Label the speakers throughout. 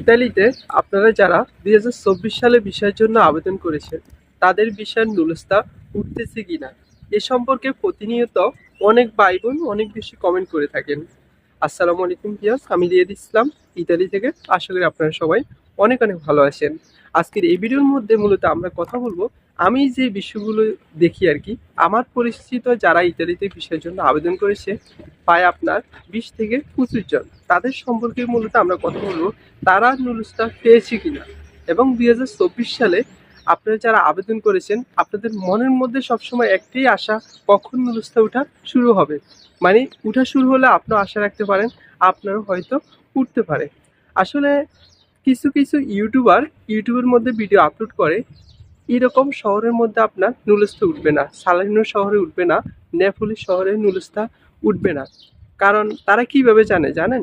Speaker 1: ইতালিতে আপনারা যারা দুই হাজার চব্বিশ সালে বিষয়ের জন্য আবেদন করেছেন, তাদের বিষয়ের নুলস্তা উঠতেছে কিনা? এ সম্পর্কে প্রতিনিয়ত অনেক ভাই বোন অনেক বেশি কমেন্ট করে থাকেন। আসসালামু আলাইকুম পিয়াস আমি রিয়াদ ইসলাম, ইতালি থেকে। আশা করি আপনারা সবাই অনেক অনেক ভালো আছেন। আজকের এই ভিডিওর মধ্যে মূলত আমরা কথা বলব। আমি যে বিষয়গুলো দেখি আর কি আমার পরিচিত যারা ইতালিতে ভিসার জন্য আবেদন করেছে, প্রায় আপনার বিশ থেকে পঁচিশ জন, তাদের সম্পর্কে মূলত আমরা কথা বলব, তারা নুলুসটা পেয়েছে কিনা? এবং দুই হাজার চব্বিশ সালে আপনারা যারা আবেদন করেছেন, আপনাদের মনের মধ্যে সবসময় একটাই আশা, কখন নুলুসটা ওঠা শুরু হবে? মানে উঠা শুরু হলে আপনারা আশা রাখতে পারেন, আপনারও হয়তো উঠতে পারে। আসলে কিছু কিছু ইউটিউবার ইউটিউবের মধ্যে ভিডিও আপলোড করে। এরকম শহরের মধ্যে আপনার নুলুসটা উঠবে না সালাইনো শহরে উঠবে না, নেপোলি শহরে নুলুসটা উঠবে না। কারণ তারা কীভাবে জানে জানেন?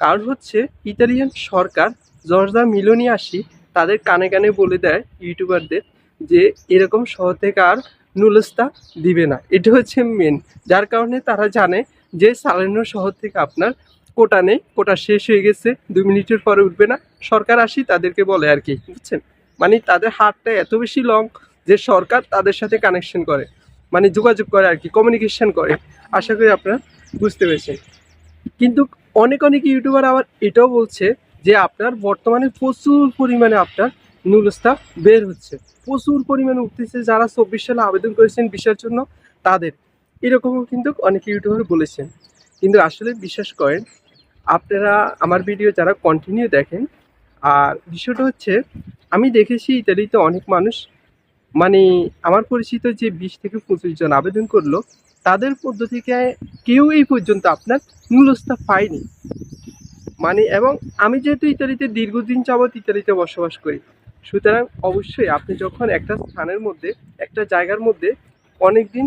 Speaker 1: কারণ হচ্ছে ইতালিয়ান সরকার জর্জা মিলোনি আসি তাদের কানে কানে বলে দেয় ইউটিউবারদের যে এরকম শহর থেকে আর নুলস্তা দিবে না। এটা হচ্ছে মেন যার কারণে তারা জানে যে সালানো শহর থেকে আপনার কোটা নেই, কোটা শেষ হয়ে গেছে, দু মিনিটের পরে উঠবে না। সরকার আসি, তাদেরকে বলে আর কি, বুঝছেন? মানে তাদের হাতটা এত বেশি লং যে সরকার তাদের সাথে কানেকশন করে মানে যোগাযোগ করে আর কি কমিউনিকেশন করে। আশা করি আপনারা বুঝতে পেরেছেন। কিন্তু অনেক অনেক ইউটিউবার আবার এটাও বলছে যে আপনার বর্তমানে প্রচুর পরিমাণে আপনার নুলস্তা বের হচ্ছে। প্রচুর পরিমাণে উঠতেছে, যারা চব্বিশ সালে আবেদন করেছেন বিষয়ের জন্য, তাদের। এরকমও কিন্তু অনেক ইউটিউবার বলেছেন। কিন্তু আসলে বিশ্বাস করেন, আপনারা আমার ভিডিও যারা কন্টিনিউ দেখেন আর বিষয়টা হচ্ছে, আমি দেখেছি ইতালিতে অনেক মানুষ মানে আমার পরিচিত যে বিশ থেকে পঁচিশ জন আবেদন করল, তাদের মধ্য থেকে কেউ এই পর্যন্ত আপনার নুলস্তা পায়নি। মানে এবং আমি যেহেতু ইতালিতে দীর্ঘদিন যাবৎ ইতালিতে বসবাস করি, সুতরাং অবশ্যই আপনি যখন একটা স্থানের মধ্যে, একটা জায়গার মধ্যে অনেক দিন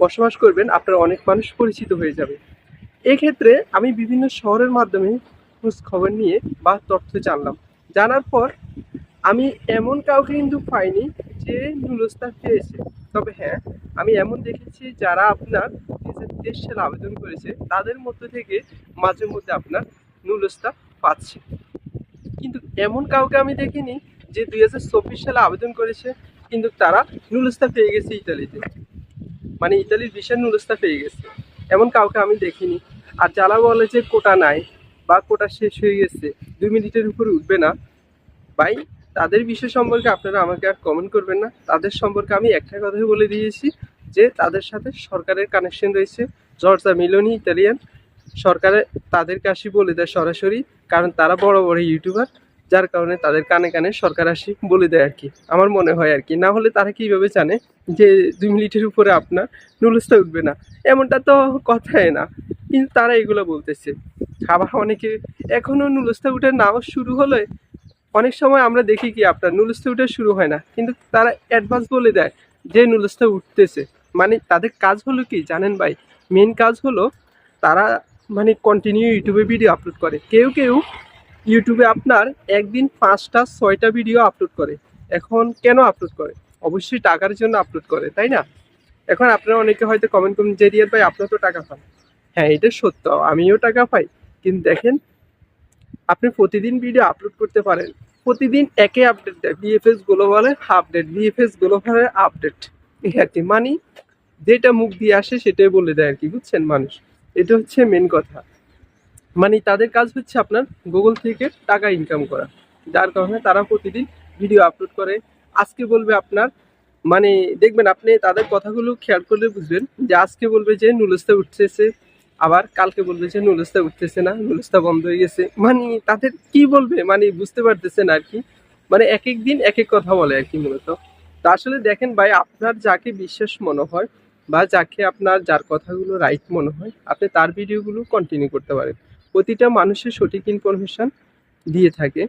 Speaker 1: বসবাস করবেন, আপনার অনেক মানুষ পরিচিত হয়ে যাবে। এক্ষেত্রে আমি বিভিন্ন শহরের মাধ্যমে খোঁজ খবর নিয়ে বা তথ্য জানলাম। জানার পর আমি এমন কাউকে কিন্তু পাইনি যে নুলস্তা পেয়েছে। তবে হ্যাঁ আমি এমন দেখেছি যারা আপনার নিজের দেশ সালে আবেদন করেছে, তাদের মধ্য থেকে মাঝে মধ্যে আপনার নুলস্তা পাচ্ছে। কিন্তু এমন কাউকে আমি দেখিনি যে দুই হাজার চব্বিশ সালে আবেদন করেছে, কিন্তু তারা নুলস্তা পেয়ে গেছে ইতালিতে। মানে ইতালির বিশাল নুলস্তা পেয়ে গেছে। এমন কাউকে আমি দেখিনি। আর যারা বলে যে কোটা নাই বা কোটা শেষ হয়ে গেছে। দুই মিনিটের উপরে উঠবে না। ভাই, তাদের বিষয় সম্পর্কে আপনারা আমাকে আর কমেন্ট করবেন না। তাদের সম্পর্কে আমি একটা কথাই বলে দিয়েছি যে, তাদের সাথে সরকারের কানেকশন রয়েছে। Giorgia Meloni, Italian. সরকারে তাদের কাছে বলে দেয় সরাসরি, কারণ তারা বড় বড় ইউটিউবার যার কারণে তাদের কানে কানে সরকার আসি বলে দেয় আর কি। আমার মনে হয় আর কি। না হলে তারা কীভাবে জানে যে, দুই মিনিটের উপরে আপনার নুলসটা উঠবে না? এমনটা তো কথাই না। কিন্তু তারা এগুলো বলতেছে। আবার অনেকে এখনও নুলসটা উঠে নাও শুরু হলে অনেক সময় আমরা দেখি কি আপনার নুলসটা উঠে শুরু হয় না। কিন্তু তারা অ্যাডভান্স বলে দেয় যে নুলসটা উঠতেছে। মানে তাদের কাজ হলো কি জানেন ভাই? মেন কাজ হলো তারা মানে কন্টিনিউ ইউটিউবে ভিডিও আপলোড করে। কেউ কেউ ইউটিউবে আপনার একদিন পাঁচটা, ছয়টা ভিডিও আপলোড করে। এখন কেন আপলোড করে? অবশ্যই টাকার জন্য আপলোড করে, তাই না? এখন আপনারা অনেকে হয়তো কমেন্ট করুন যে রিয়ার ভাই, আপনার তো টাকা পান? হ্যাঁ এটা সত্য। আমিও টাকা পাই। কিন্তু দেখেন, আপনি প্রতিদিন ভিডিও আপলোড করতে পারেন। প্রতিদিন একে আপডেট দেয়। বিএফএস গ্লোবালের আপডেট বিএফএস গ্লোবালের আপডেট এই আর কি মানে যেটা মুখ দিয়ে আসে সেটাই বলে দেয় আর কি, বুঝছেন মানুষ? এটা হচ্ছে মেন কথা। মানে তাদের কাজ হচ্ছে আপনার গুগল থেকে টাকা ইনকাম করা। যার কারণে তারা প্রতিদিন ভিডিও আপলোড করে। আজকে বলবে আপনার মানে দেখবেন আপনি তাদের কথাগুলো খেয়াল করলে বুঝবেন যে আজকে বলবে যে নুলস্তা উঠতেছে। আবার কালকে বলবে যে নুলস্তা উঠতেছে না, নুলস্তা বন্ধ হয়ে গেছে। মানে তাদের কি বলবে? মানে বুঝতে পারতেছেন আর কি মানে এক এক দিন এক এক কথা বলে আর কি মূলত। তা আসলে দেখেন ভাই, আপনার যাকে বিশ্বাস মনে হয় বা যাকে আপনার যার কথাগুলো রাইট মনে হয়, আপনি তার ভিডিওগুলো কন্টিনিউ করতে পারেন। প্রতিটা মানুষের সঠিক ইনফরমেশান দিয়ে থাকে।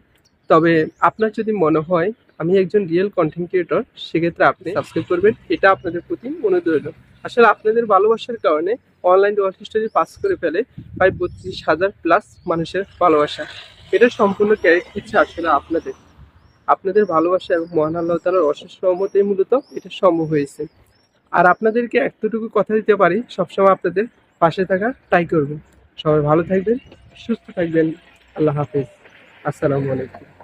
Speaker 1: তবে আপনার যদি মনে হয়, আমি একজন রিয়েল কন্টেন্ট ক্রিয়েটর সেক্ষেত্রে আপনি সাবস্ক্রাইব করবেন। এটা আপনাদের প্রতি রইল। আসলে আপনাদের ভালোবাসার কারণে অনলাইন ওয়ার্ক হিস্টোরি পাস করে ফেলে প্রায় বত্রিশ হাজার প্লাস মানুষের ভালোবাসা। এটা সম্পূর্ণ ক্যারেক্ট ইচ্ছা আসলে আপনাদের। আপনাদের ভালোবাসা এবং মহান আল্লাহ তালার অশেষ সহমতেই মূলত এটা সম্ভব হয়েছে। আর আপনাদেরকে এতটুকু কথা দিতে পারি, সবসময় আপনাদের পাশে থাকা ট্রাই করবেন। সবাই ভালো থাকবেন, সুস্থ থাকবেন। আল্লাহ হাফিজ। আসসালামু আলাইকুম।